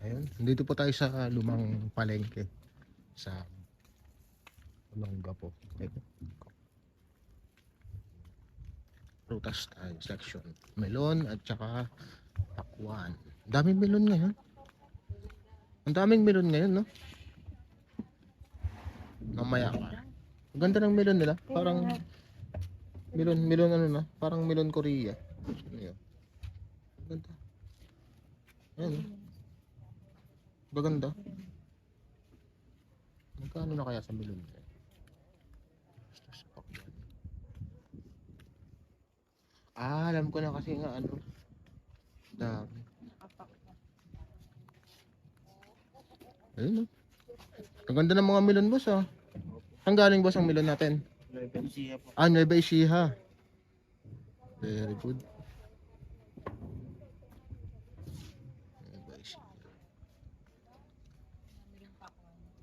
Ayun, dito po tayo sa lumang palengke sa Olonga po. Prutas tayo section. Melon at saka pakwan. Daming melon ngayon. Ang daming melon ngayon, no? Mamaya ka. Ang ganda ng melon nila. Parang melon, melon ano na? Parang melon Korea. Ano yun? Ganda. Ayan, no? Maganda. Magkano na kaya sa? Basta sa pakwan. Ah, alam ko na kasi nga ano. Dami. Ayun, no? Ang ganda ng mga melon boss, ah. Saan galing boss ang melon natin? Siya po. Ah, Nueva Ecija. Very good. Nueva Ecija.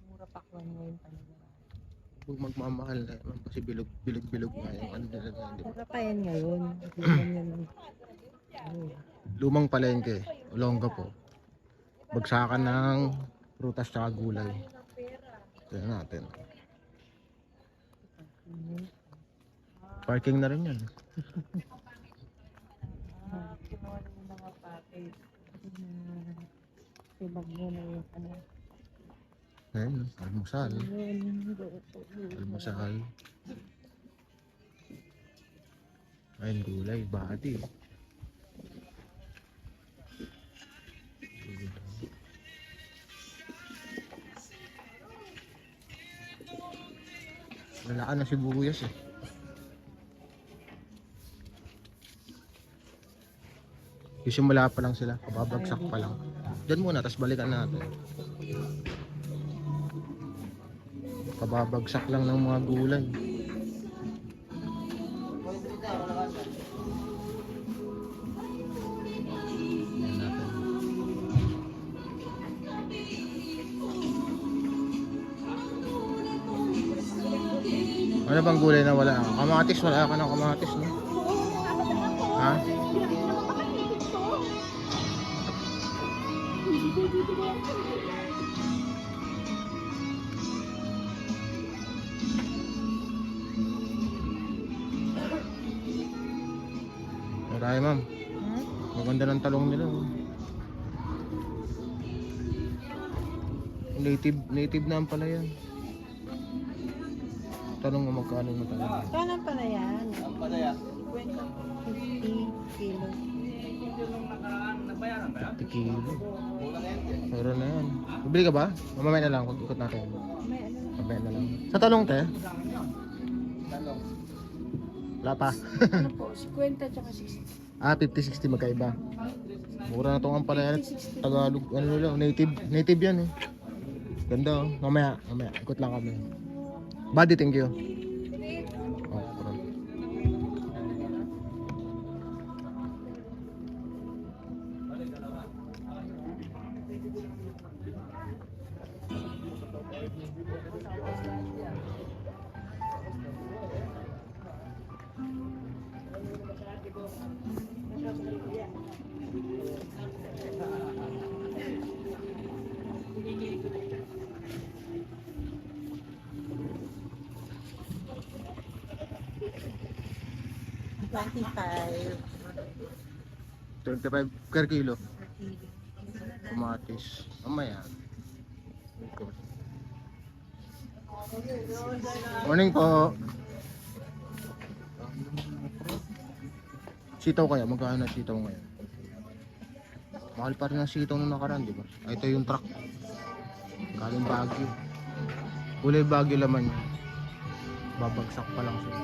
Mura pa ko ngayon talaga. Huwag magmamahal na naman kasi bilog, bilog, bilog nga yung ano nila na, di ba? Mura pa yan ngayon. Hindi. Ano, Lumang palengke, Olonga po. Bagsakan ng prutas tsaka gulay. Tignan natin. Parking na rin yan. ah. Ibang mo na yung ano. Ayun, almusal. Almusal. Ayun, gulay, bati. Wala na sibuyas eh. Isimula pa lang sila, kababagsak pa lang. Diyan muna, tapos balikan natin. Kababagsak lang ng mga gulay. Ano bang gulay na wala? Kamatis, wala ka ng kamatis, no? Ha? Marami, ma'am. Hmm? Maganda ng talong nila. oh. Native, native na ang pala yan. Tanong mo magkano mo talaga. Kano pala yan? Ang palaya. 50 kilo. 50 kilo. Na yan. Meron na yan. Bibili ka ba? Mamaya na lang kung ikot natin. May ano na. Mamaya na lang. Sa talong te? Talong. Wala pa. Ano po? 50 tsaka 60. Ah, 50-60 magkaiba. Mura na itong ang pala yan. Tagalog, ano lang, native, native yan eh. Ganda oh. Mamaya, mamaya. Ikot lang kami. Buddy, thank you. 25. 25 per kilo. Kamatis. Mamaya. Morning po. Sitaw kaya? Magkano na sitaw ngayon? Mahal pa rin ang sitaw nung nakaraan, di ah, ito yung truck. Galing Baguio. Kulay Baguio laman niya. Babagsak pa lang siya.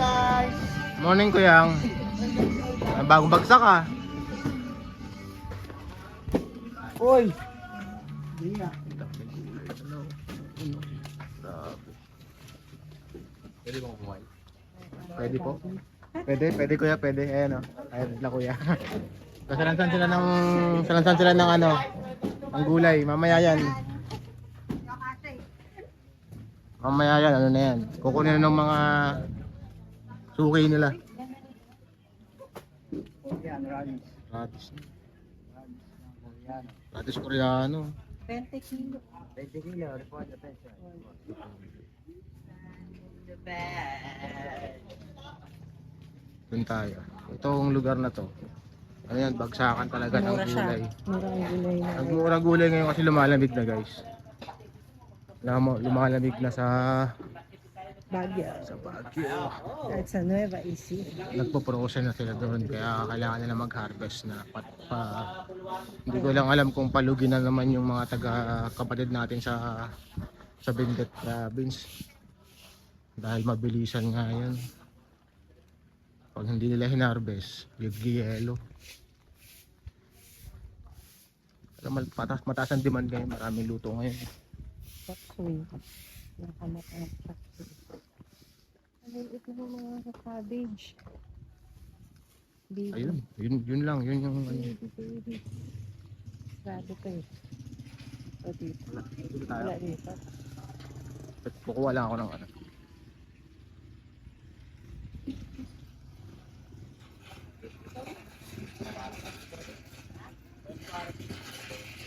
Guys! Morning kuyang. Bagong bagsak ah. Uy! Hindi na. Pwede bang kumain? Pwede po. Pwede, pwede kuya, pwede. Ayan o. Ayan na kuya. Kasalansan sila ng, salansan sila ng ano, ang gulay. Mamaya yan. Mamaya yan, ano na yan. Kukunin ng mga suki nila. Yan, Rallies. Ratis. Yan. Ratis koreano. 20 kilo. 20 kilo, report the peso. Doon tayo. Itong lugar na to. Ano yan, bagsakan talaga ng Mura siya. gulay. Mura ang gulay na. Nagmura gulay ngayon kasi lumalamig na guys. Lamo, lumalamig na sa Baguio. sa Baguio. At sa Nueva Ecija. Nagpo-process na sila doon kaya kailangan nila mag-harvest na pat, pa, hindi ko lang alam kung palugi na naman yung mga taga kapatid natin sa sa Benguet province dahil mabilisan nga yan pag hindi nila hinarvest yung yelo alam mataas, mataas ang demand ngayon maraming luto ngayon Paksui. Nakamata ang ito ng mga cabbage? Baby. ayun yun, yun lang yun yung ano, Baby, baby. Grabe ko eh. O dito. dito tayo. Wala dito. At kukuha lang ako ng ano.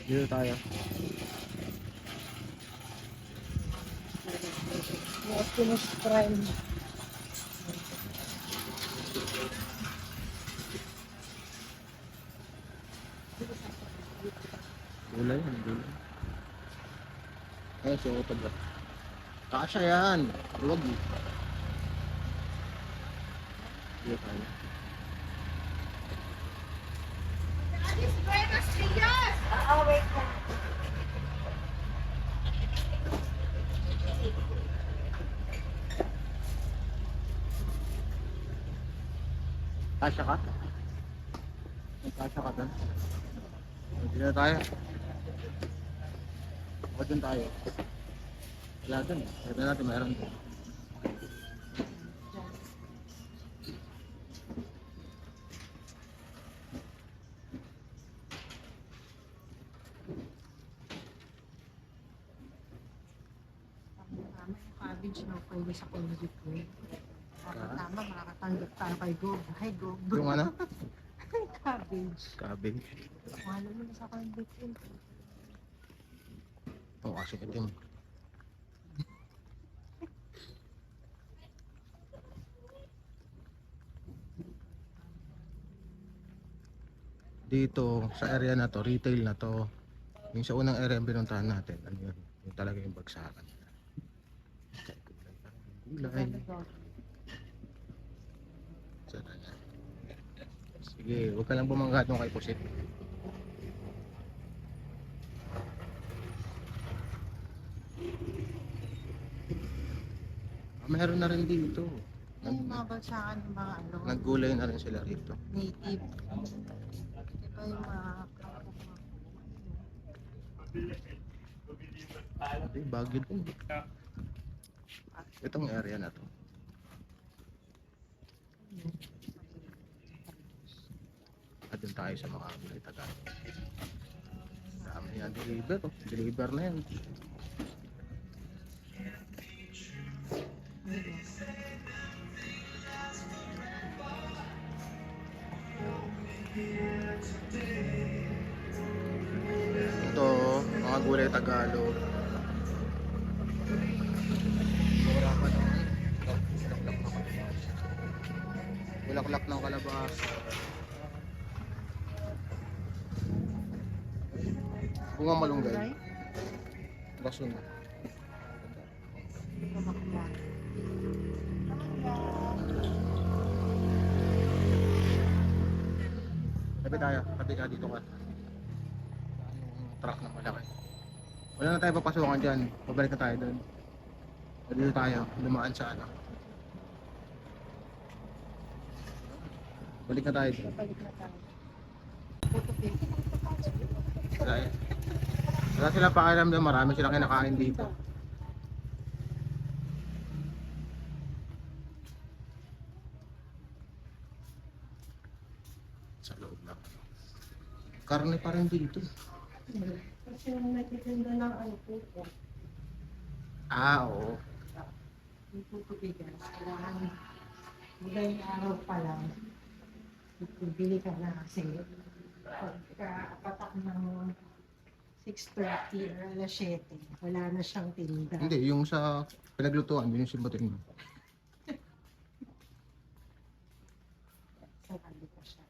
Dito tayo. Mga Optimus Prime. Gulay yan, gulay. Eh, so pag Kasha yan. Huwag eh. Dito tayo. Kasha ka? Kasha ka doon? Dito na tayo. O doon tayo. Wala doon eh. Ito natin meron yung cabbage na pwede sa kulit ko. Tama, tama, makakatanggap tayo kay Gob. Hi, Gob. Yung ano? cabbage. Cabbage. Mahal mo na sa kulit ko. Oo, kasi itim. Dito, sa area na to, retail na to. Yung sa unang area ang binuntahan natin, ano yun? Yung talaga yung bagsakan. Gulay. Sige, huwag ka lang bumangga doon kay Pusit. Meron na rin dito. Yan yung mga bagsakan ng mga ano, Naggulay na rin sila rito. native. Diba yung mga Ay, bagyo din. Itong area na to. At dun tayo sa mga gulay taga. Dami yan, deliver. Oh. Deliver na yan. Bunga malunggay. Baso na. Sabi tayo, pati ka dito ka. Yung truck na malaki. Wala na tayo papasukan dyan. Pabalik na tayo doon. Dito tayo, lumaan sa ano. Balik na tayo. Balik na tayo. Wala yan. Wala silang pakialam doon, marami silang kinakain dito. Sa loob lang. Karne pa rin dito. Kasi yung nagtitinda ng ano po. Ah, oo. Yung tutubigan. Kailangan madaling araw pa lang. Bibili ka na kasi pagka-patak ng 6.30 or alas 7, wala na siyang tinda. Hindi, yung sa pinaglutuan, yun yung simbatin mo. Sarado pa siya.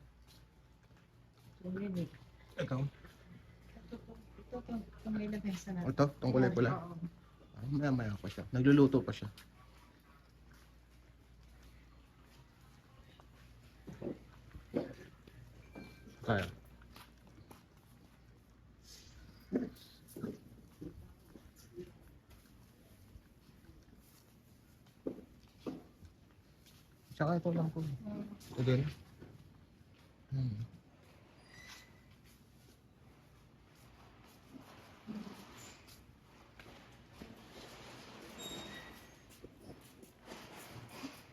Yun yun eh. Ikaw? Ito, ito, ito, ito, ito may. Ito, itong kulay pula. Oo. Ah, maya maya pa siya. Nagluluto pa siya. Kaya. Tsaka ito lang po. Ito din. Hmm.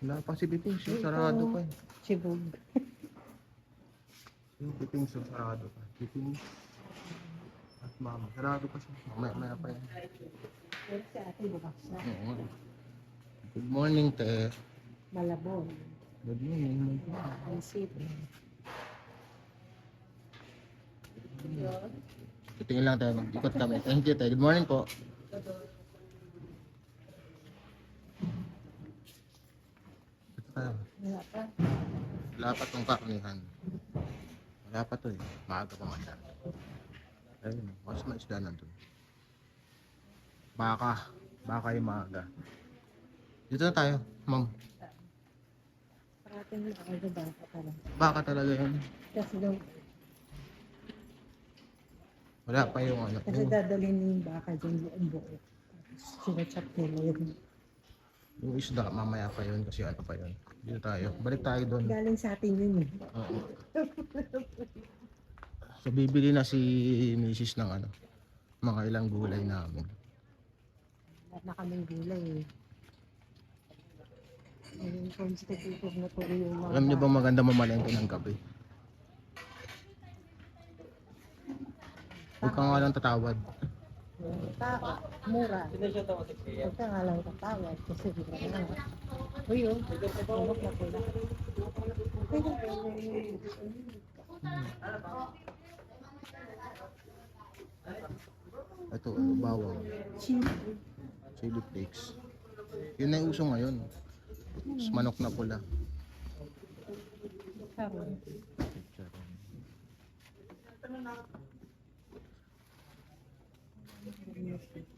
Wala pa si Piping, so sarado pa. eh. Sibog. Yung Piping, so sarado pa. Piping at mama, sarado pa siya. Maya, maya pa yan. Good morning, te. Malabon. Good morning. Ang sip. Titingin lang tayo, mag-ikot kami. Thank you, te. Good morning po. Tayo. Wala pa. Wala pa tong kakanihan. Wala pa to eh. Maaga pa yan. Ayun, mas may isda nandun. Baka. Baka yung maaga. Dito na tayo, ma'am. Na ako baka pa lang. Baka talaga yun. Kasi daw, Wala pa yung ano. kasi Yung, dadalhin yung baka dyan buong buo. Tapos sinachap nila yun. yung isda, mamaya pa yun kasi ano pa yun. Dito tayo. Balik tayo doon. Galing sa atin yun eh. Oo. So bibili na si Mrs. ng ano, mga ilang gulay namin. Wala na kaming gulay eh. Ayun, constitutive na po yung mga Alam niyo bang maganda mamalengke ng gabi? Huwag ka nga lang tatawad. Tao, mura. Huwag ka nga lang tatawad kasi mura na. Uy, oh. Na pula. Ito, ano, bawang. Cheap. Chili flakes. Yun na yung uso ngayon. Tapos manok na pula. Karon.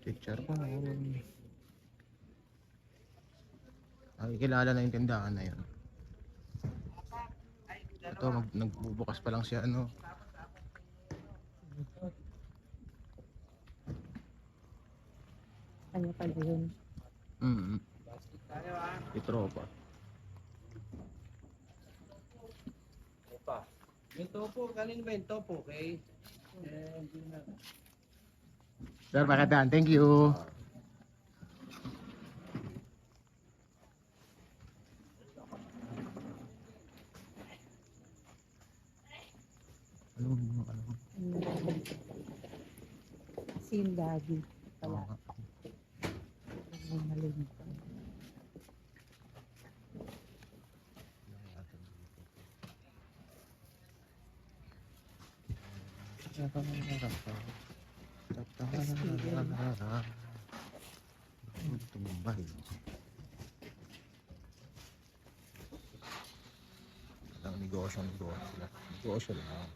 Chicharon. Ay, kilala na yung tindahan na yun. Ito, mag, nagbubukas pa lang siya, ano. Ano pala yun? Mm -hmm. Itropa. Opa. Yung topo, kanino ba yung topo? Okay? Eh, hindi na. Sir, pakatan. Thank you. Ano yung ano? Ano? Kasi yung daddy. Pala. Oo nga. Ang malinig. Tumbay. Negosyo, negosyo. Negosyo lang.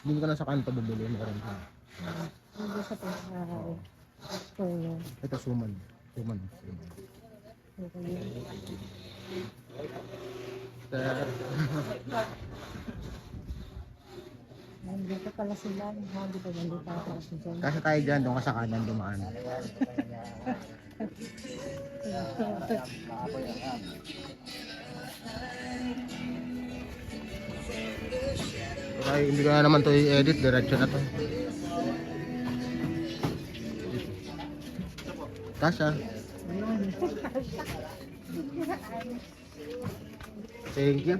Hindi ka na sa kanto bumili, meron ka. Ano sa pagkakaroon? Store. Ito, suman. Suman. suman. Nandito pala sila. Hindi pa nandito ako kasi dyan. Kasi tayo dyan, doon ka sa kanan dumaan. Okay, hindi ko na naman to i-edit, diretso na to. Kasha. Thank you.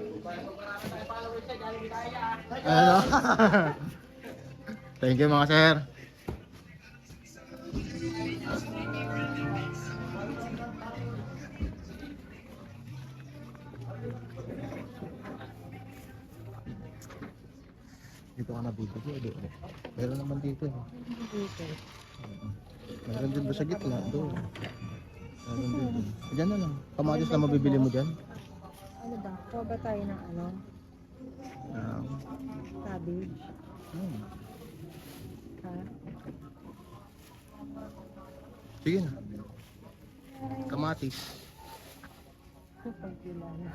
Ano? Thank you mga sir. Mabibili doon. Meron naman dito. eh. Dito. Meron din doon sa gitna, doon. Meron din. Diyan na lang. Kamatis na mabibili mo dyan. Ano ba? Kuha ba tayo ng ano? Um, Cabbage? hmm. Ha? Sige na. Kamatis. Pag pila na.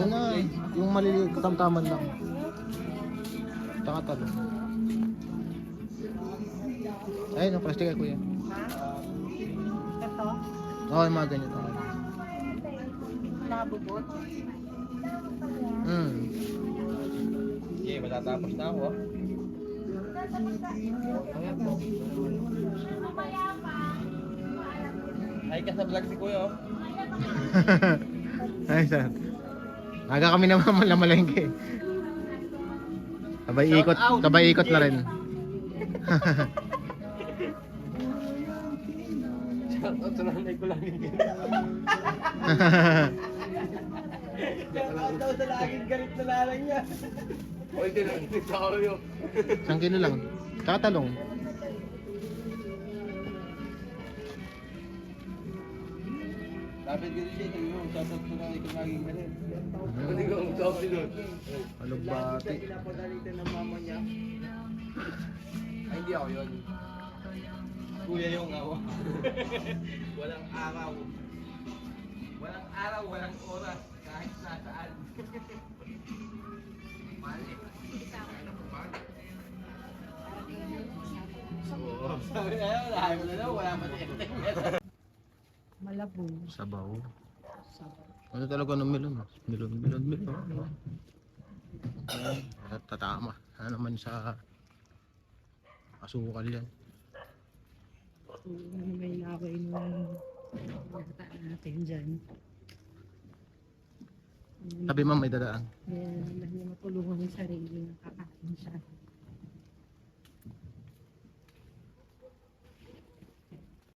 Ito na. Yung maliliit, katamtaman lang. Taka talo. Ayun, ang plastic ay kuya. Ha? Ito? Oo, yung mga ganyan. Okay. Nabubot? Hmm. Sige, matatapos na ako. Ay ka sa vlog si Kuya oh. Ay, sir. Aga kami naman malamalengke. Sabay ikot, sabay ikot na rin. Shoutout sa nanay ko lang yung Shoutout daw sa laging galit na nanay niya. O, hindi na, hindi sa ako yun. Isang kilo lang. Tsaka ko rin siya, sabi mo, shoutout sa nanay ko laging galit. Hindi ko ang sabi nun. Alugbati. Pinapagalitan ng mama niya. Ay, hindi ako yun. Kuya yung awa. walang araw. Walang araw, walang oras. Kahit nasaan. Mali. Oo. Sabi na yun, lahat mo na daw, wala man Malabong. Sabaw. Ano talaga ng melon? Melon, melon, melon. Ayan, at tatama. Ano naman sa asukal yan. Ano may laway nung bata natin dyan. Sabi ma'am may dadaan. Naman niya matulungan yung sarili na kakain siya.